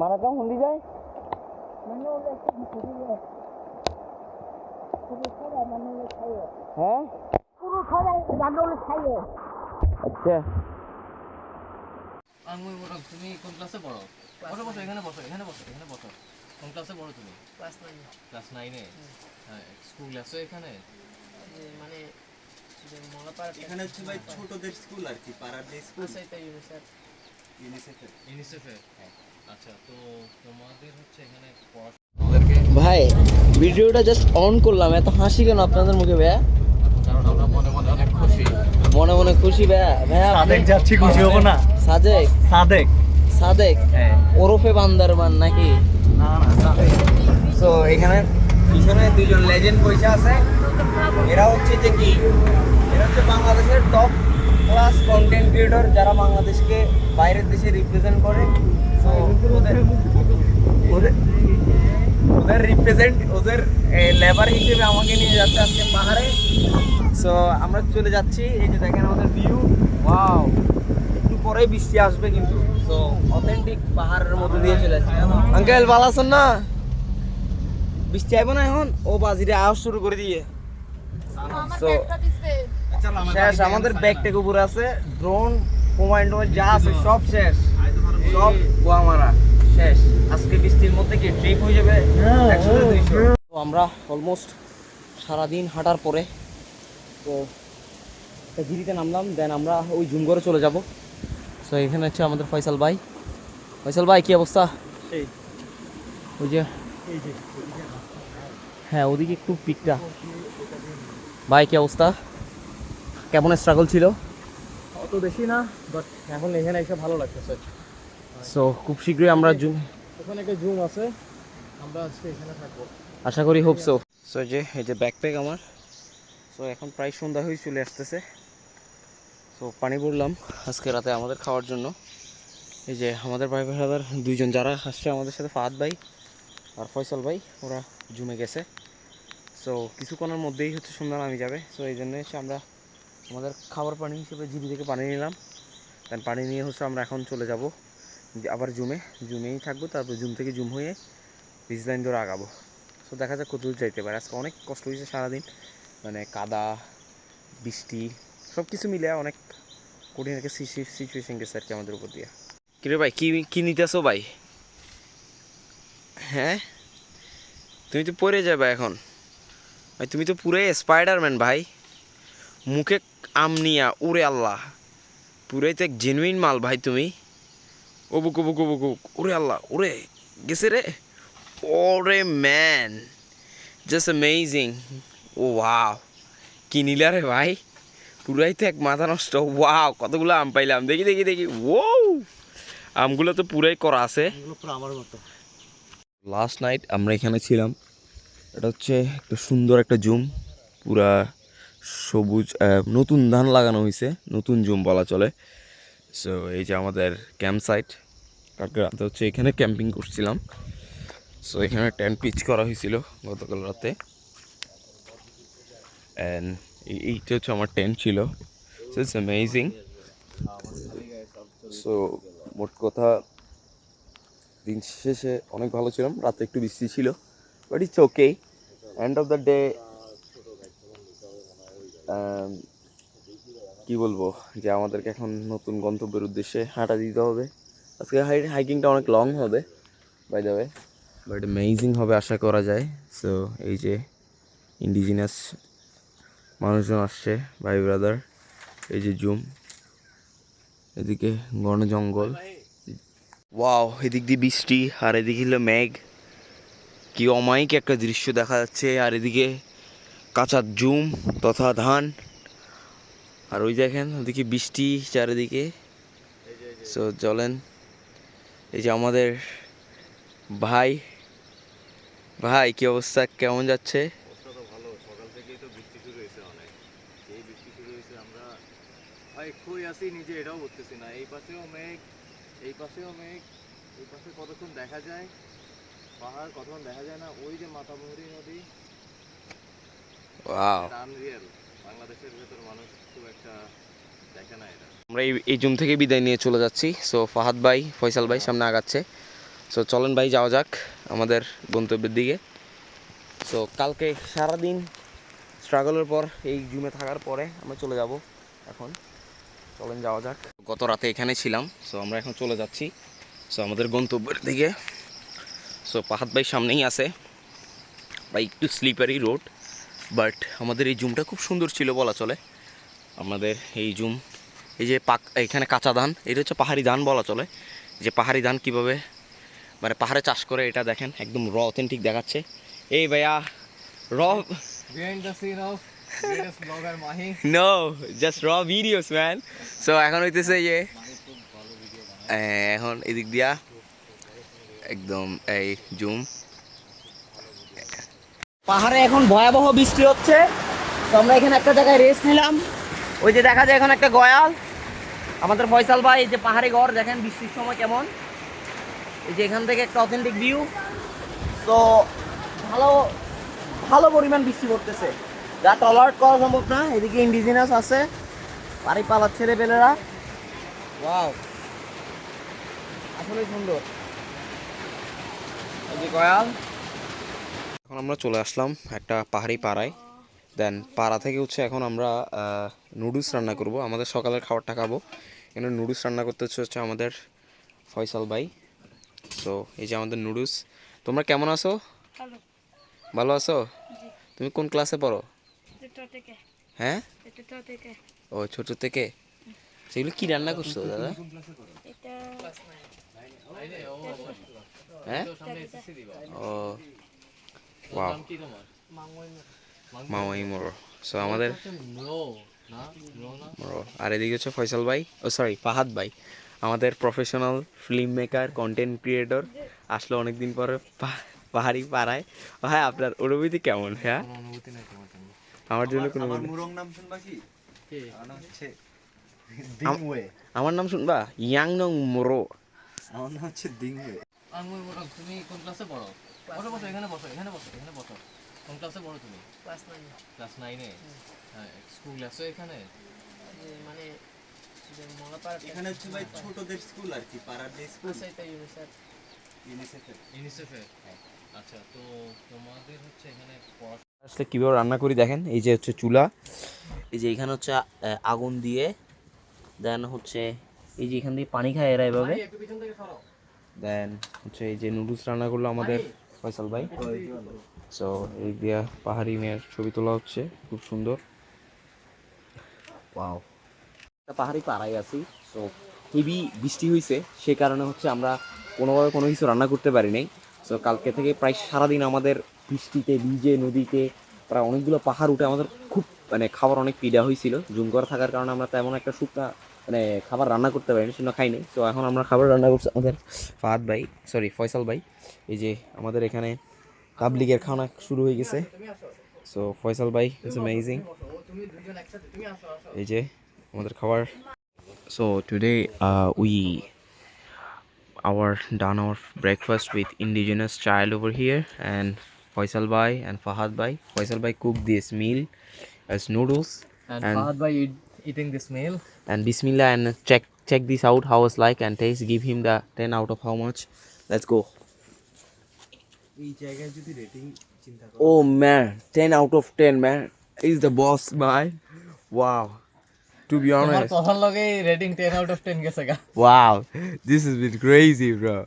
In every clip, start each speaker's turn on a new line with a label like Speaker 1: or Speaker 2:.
Speaker 1: মারাকাম হুন্দি যায়। হ্যাঁ? আচ্ছা।
Speaker 2: আমি বলো তুমি কোন ক্লাসে পড়ো? বসো বসো এখানে বসো এখানে বসো এখানে বসো। কোন ক্লাসে পড়ো তুমি?
Speaker 3: ক্লাস নাইন
Speaker 2: ক্লাস নাইনে হ্যাঁ স্কুল আসো এখানে?
Speaker 3: মানে
Speaker 4: এখানে হচ্ছে ভাই ছোটদের স্কুল আর কি পাড়ার যে স্কুল
Speaker 3: আছে এটা ইউনিসেফ
Speaker 4: ইউনিসেফের
Speaker 2: ইউনিসেফে আচ্ছা তো তোমাদের হচ্ছে এখানে পড়াশোনা আমাদেরকে
Speaker 1: ভাই ভিডিওটা জাস্ট অন করলাম এত হাসি কেন আপনাদের মুখে ভাইয়া?
Speaker 2: মনে মনে খুশি
Speaker 1: মনে মনে খুশি ভাইয়া ভাইয়া
Speaker 4: সাদেক যাচ্ছি খুশি হব না।
Speaker 1: সাদেক?
Speaker 4: সাদেক।
Speaker 1: সাদেক?
Speaker 4: হ্যাঁ।
Speaker 1: ওরফে বান্দারবান নাকি?
Speaker 4: না না সাদেক।
Speaker 1: সো এখানে পিছনে দুইজন লেজেন্ড বসে আছে। এরা হচ্ছে যে কি? এরা হচ্ছে বাংলাদেশের টপ ক্লাস কন্টেন্ট ক্রিয়েটর যারা বাংলাদেশকে বাইরের দেশে রিপ্রেজেন্ট করে সো ওদের ওদের ওদের রিপ্রেজেন্ট ওদের লেবার হিসেবে আমাকে নিয়ে যাচ্ছে আজকে পাহাড়ে। সো আমরা চলে যাচ্ছি এই যে দেখেন আমাদের ভিউ ওয়াও একটু পরেই বৃষ্টি আসবে কিন্তু। সো অথেন্টিক পাহাড়ের মধ্যে দিয়ে চলে যাচ্ছি আঙ্কেল ভালো আছেন না? বৃষ্টি আইব না এখন? ও বাজিরে আওয়াজ শুরু করে দিয়ে। So, শেষ আমাদের ব্যাগ টেক উপরে আছে ড্রোন মোবাইল যা আছে সব শেষ। সব গোয়া মারা শেষ। আজকে বৃষ্টির মধ্যে কি ট্রিপ হয়ে যাবে? একশো দুইশো। তো আমরা অলমোস্ট সারাদিন হাঁটার পরে তো গিরিতে নামলাম দেন আমরা ওই জুমগড়ে চলে যাব। তো এখানে হচ্ছে আমাদের ফয়সাল ভাই। ফয়সাল ভাই কি অবস্থা? ওই যে হ্যাঁ ওদিকে একটু পিকটা ভাই কি অবস্থা? কেমন স্ট্রাগল ছিল?
Speaker 4: অত বেশি না বাট এখন এখানে এসে ভালো লাগতেছে।
Speaker 1: সো খুব শীঘ্রই আমরা জুম
Speaker 4: ওখানে একটা জুম আছে আমরা আজকে এখানে থাকব।
Speaker 1: আশা করি হোপ সো সো যে এই যে ব্যাকপ্যাক আমার। সো এখন প্রায় সন্ধ্যা হয়ে চলে আসতেছে। সো পানি ভরলাম আজকে রাতে আমাদের খাওয়ার জন্য। এই যে আমাদের ভাই ভাইদের দুইজন যারা আসছে আমাদের সাথে ফাহাদ ভাই আর ফয়সাল ভাই ওরা জুমে গেছে। সো কিছুক্ষণের মধ্যেই হচ্ছে সন্ধ্যা নামি যাবে। সো এই জন্য হচ্ছে আমরা আমাদের খাবার পানি হিসেবে জিবি থেকে পানি নিলাম। দেন পানি নিয়ে হচ্ছে আমরা এখন চলে যাব। আবার জুমে জুমেই থাকব তারপর জুম থেকে জুম হয়ে ব্রিজ লাইন ধরে আগাবো। তো দেখা যাক কত দূর যাইতে পারে। আজকে অনেক কষ্ট হয়েছে সারাদিন। মানে কাদা বৃষ্টি সব কিছু মিলে অনেক কঠিন একটা সিচুয়েশন গেছে আর কি আমাদের উপর দিয়ে। কিরে ভাই কী কি নিতেছো ভাই? হ্যাঁ? তুমি তো পড়ে যাবে এখন। ভাই তুমি তো পুরো স্পাইডারম্যান ভাই। মুখে আম নিয়া উড়ে আল্লাহ। পুরাই তো এক জেনুইন মাল ভাই তুমি। ও বুক ও বুক ও বুক ও বুক। উড়ে আল্লাহ উড়ে। গেছে রে? ওরে ম্যান জাস্ট অ্যামেজিং ও ওয়াও কি নিলা রে ভাই? পুরাই তো এক মাথা নষ্ট। ওয়াও কতগুলো আম পাইলাম। দেখি দেখি দেখি। ও আমগুলো তো পুরাই করা আছে।
Speaker 4: আমার মতো।
Speaker 1: লাস্ট নাইট আমরা এখানে ছিলাম। এটা হচ্ছে একটা সুন্দর একটা জুম পুরা সবুজ নতুন ধান লাগানো হয়েছে নতুন জুম বলা চলে। সো এই যে আমাদের ক্যাম্প সাইট কালকে রাতে হচ্ছে এখানে ক্যাম্পিং করছিলাম। সো এখানে টেন্ট পিচ করা হয়েছিল গতকাল রাতে। অ্যান্ড এইটা হচ্ছে আমার টেন্ট ছিল। সো ইটস অ্যামেজিং সো মোট কথা, দিন শেষে অনেক ভালো ছিলাম। রাতে একটু বৃষ্টি ছিল but it's okay end of the day কি বলব, যে আমাদেরকে এখন নতুন গন্তব্যের উদ্দেশ্যে হাঁটা দিতে হবে। আজকে হাই হাইকিংটা অনেক লং হবে by the way but amazing হবে আশা করা যায়। সো এই যে ইন্ডিজিনাস মানুষজন আসছে, ভাই ব্রাদার এই যে জুম, এদিকে ঘন জঙ্গল। ওয়াও এদিক দিয়ে বৃষ্টি, আর এদিকে হলো মেঘ। কি অমায়িক একটা দৃশ্য দেখা যাচ্ছে, আর এদিকে কাঁচা জুম তথা ধান। আর ওই দেখেন, ওদিকে বৃষ্টি চারিদিকে। সো চলেন। এই যে আমাদের ভাই। ভাই, কি অবস্থা? কেমন যাচ্ছে?
Speaker 4: আসি নিজে এটাও না। এই পাশেও মেঘ, এই পাশেও মেঘ, এই পাশে কতক্ষণ দেখা যায়? পাহাড় কতক্ষণ দেখা যায় না? ওই যে মাতামুহুরি নদী।
Speaker 1: ওয়াও
Speaker 4: বাংলাদেশের ভেতর মানুষ খুব একটা দেখে না এটা
Speaker 1: আমরা এই এই জুম থেকে বিদায় নিয়ে চলে যাচ্ছি। সো ফাহাদ ভাই ফয়সাল ভাই সামনে আগাচ্ছে। সো চলেন ভাই যাওয়া যাক আমাদের গন্তব্যের দিকে। সো কালকে সারাদিন স্ট্রাগলের পর এই জুমে থাকার পরে আমরা চলে যাব এখন। চলেন যাওয়া যাক। গত রাতে এখানে ছিলাম। সো আমরা এখন চলে যাচ্ছি। সো আমাদের গন্তব্যের দিকে। সো পাহাদ ভাই সামনেই আছে। বা একটু স্লিপারি রোড বাট আমাদের এই জুমটা খুব সুন্দর ছিল বলা চলে। আমাদের এই জুম এই যে পাক এখানে কাঁচা ধান এটা হচ্ছে পাহাড়ি ধান বলা চলে। যে পাহাড়ি ধান কীভাবে মানে পাহাড়ে চাষ করে এটা দেখেন একদম র অথেন্টিক দেখাচ্ছে। এই ভাইয়া raw no just raw videos man so এখন হইতেছে যে এখন এদিক দিয়া একদম এই জুম। পাহাড়ে এখন ভয়াবহ বৃষ্টি হচ্ছে। তো আমরা এখানে একটা জায়গায় রেস্ট নিলাম। ওই যে দেখা যায় এখন একটা গয়াল। আমাদের ফয়সাল ভাই, এই যে পাহাড়ি ঘর, দেখেন বৃষ্টির সময় কেমন। এই যে এখান থেকে একটা অথেন্টিক ভিউ তো ভালো ভালো পরিমাণ বৃষ্টি পড়তেছে। যা টলারেট করা সম্ভব না, এদিকে ইন্ডিজিনাস আছে, বাড়ি পালার ছেলে পেলেরা ওয়াও আসলে সুন্দর। এই যে গয়াল। আমরা চলে আসলাম একটা পাহাড়ি পাড়ায়। দেন পাড়া থেকে হচ্ছে এখন আমরা নুডলস রান্না করব। আমাদের সকালের খাবারটা খাব। এখানে নুডলস রান্না করতে হচ্ছে হচ্ছে আমাদের ফয়সাল ভাই। সো এই যে আমাদের নুডলস তোমরা কেমন আছো?
Speaker 5: ভালো।
Speaker 1: ভালো আছো? তুমি কোন ক্লাসে পড়ো? হ্যাঁ? ও ছোট থেকে? সেগুলো কি রান্না করছ দাদা? হ্যাঁ?
Speaker 2: সামনে এসএসসি দিবা
Speaker 1: ও ওয়াও মামাই মোড়ো সো আমাদের
Speaker 2: নো না নো না
Speaker 1: মোড়ো আর এদিকে হচ্ছে ফয়সাল ভাই ও সরি ফাহাদ ভাই আমাদের professional film maker content creator আসলো অনেকদিন পরে পাহাড়ি পাড়ায় হ্যাঁ আপনার অনুভূতি কেমন হ্যাঁ
Speaker 2: কোনো অনুভূতি নাই তোমার জন্য
Speaker 1: আমার জন্য কোনো
Speaker 4: আমার নাম শুনবা কি
Speaker 2: কি
Speaker 4: আমার নাম হচ্ছে দিংওয়ে
Speaker 1: আমার নাম শুনবা ইয়াং নং মোরো
Speaker 4: আমার নাম হচ্ছে দিংওয়ে
Speaker 2: তুমি কোন ক্লাসে পড়ো বসো বসো এখানে বসো এখানে বসো এখানে বসো। কোন ক্লাসে পড়ো তুমি?
Speaker 3: Class nine.
Speaker 2: ক্লাস নাইনে? হ্যাঁ স্কুল আসো এখানে?
Speaker 3: মানে
Speaker 4: এখানে হচ্ছে ভাই ছোটদের স্কুল আর কি পাড়ার যে স্কুল।
Speaker 3: আছে এটা ইউনিসেফ
Speaker 4: ইউনিসেফের
Speaker 2: ইউনিসেফে আচ্ছা তো তোমাদের হচ্ছে এখানে পড়া
Speaker 1: আসলে কীভাবে রান্না করি দেখেন এই যে হচ্ছে চুলা এই যে এখানে হচ্ছে আগুন দিয়ে দেন হচ্ছে এই যে এখান দিয়ে পানি খায় এরা এভাবে। দেন হচ্ছে এই যে নুডলস রান্না করল আমাদের। ফয়সাল ভাই। সো এই দিয়া পাহাড়ি মেয়ের ছবি তোলা হচ্ছে খুব সুন্দর। ওয়াও। একটা পাহাড়ি পাড়ায় আছি সো হেভি বৃষ্টি হয়েছে সে কারণে হচ্ছে আমরা কোনোভাবে কোনো কিছু রান্না করতে পারি নাই। সো কালকে থেকে প্রায় সারাদিন আমাদের বৃষ্টিতে ভিজে নদীতে প্রায় অনেকগুলো পাহাড় উঠে আমাদের খুব মানে খাবার অনেক পিডা হয়েছিল জুম করা থাকার কারণে আমরা তেমন একটা শুকনা মানে খাবার রান্না করতে পারিনি, সেজন্য খাই নাই সো এখন আমরা খাবার রান্না করছি আমাদের ফাহাদ ভাই সরি ফয়সাল ভাই। এই যে আমাদের এখানে পাবলিকের খাওয়া শুরু হয়ে গেছে। সো ফয়সাল ভাই ইটস অ্যামেজিং এই যে আমাদের খাবার। So today we our done our breakfast with indigenous child over here and Faisal Bhai and Fahad Bhai. Faisal Bhai cook this meal as noodles.
Speaker 2: And,
Speaker 1: and
Speaker 2: Fahad by eat, eating this meal.
Speaker 1: And Bismillah and check check this out how it's like and taste. Give him the 10 out of how much. Let's go. Oh man, 10 out of 10 man. Is the boss my Wow. To be honest. Wow, this has been crazy, bro.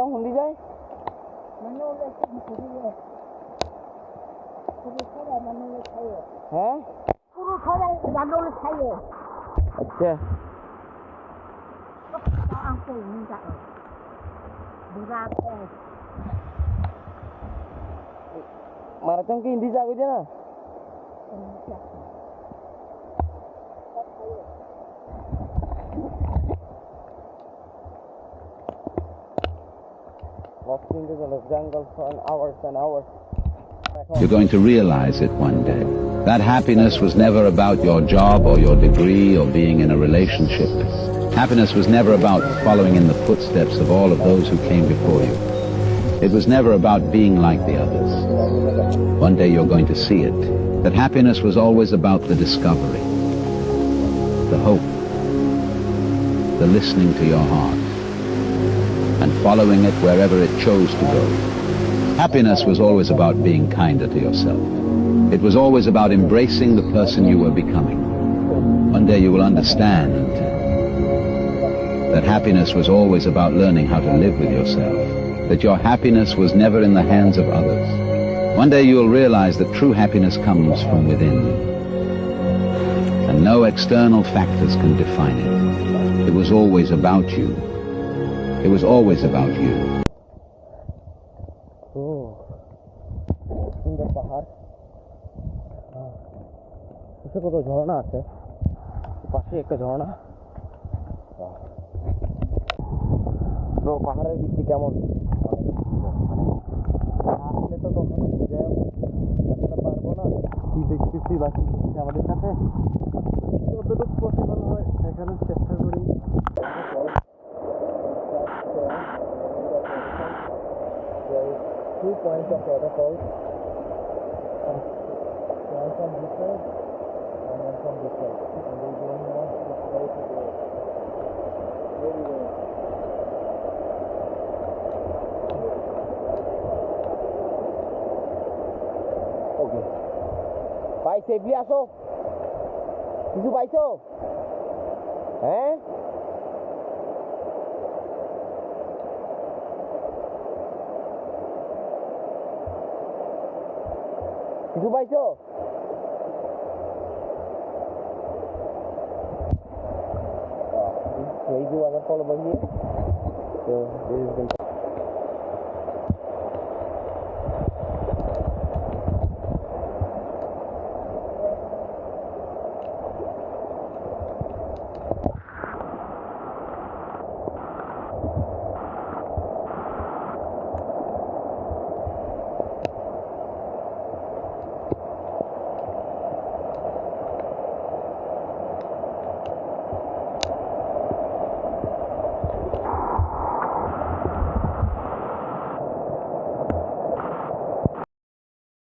Speaker 1: মারা কাম হন্দি যায় হ্যাঁ
Speaker 5: পুরো সবাই গান্ডল খাইয়ে
Speaker 1: আচ্ছা
Speaker 5: আছে নিজা বুড়া আছে
Speaker 1: মারাথন কি হিন্দি জাগো না The jungle for hours and hours.
Speaker 6: You're going to realize it one day. That happiness was never about your job or your degree or being in a relationship. Happiness was never about following in the footsteps of all of those who came before you. It was never about being like the others. One day you're going to see it. That happiness was always about the discovery, the hope, the listening to your heart, and following it wherever it chose to go. Happiness was always about being kinder to yourself. It was always about embracing the person you were becoming. One day you will understand that happiness was always about learning how to live with yourself. That your happiness was never in the hands of others. One day you will realize that true happiness comes from within. And no external factors can define it. It was always about you. It was always about you.
Speaker 1: ও সুন্দর পাহাড়। ঝর্ণা আছে। একটা ঝর্ণা। তো পাহাড়ের বৃষ্টি কেমন? আসলে তো কখনো পারব না। কি দেখতেছি আমাদের সাথে? যতটুকু পসিবল হয়, দেখানোর চেষ্টা করি। two points of waterfall. One from this side and one from this side. And we're going now this side to the Where we? Okay. Bye safely, Aso. Did you so? Eh? কিছু পাইছো Uh, Crazy waterfall over here.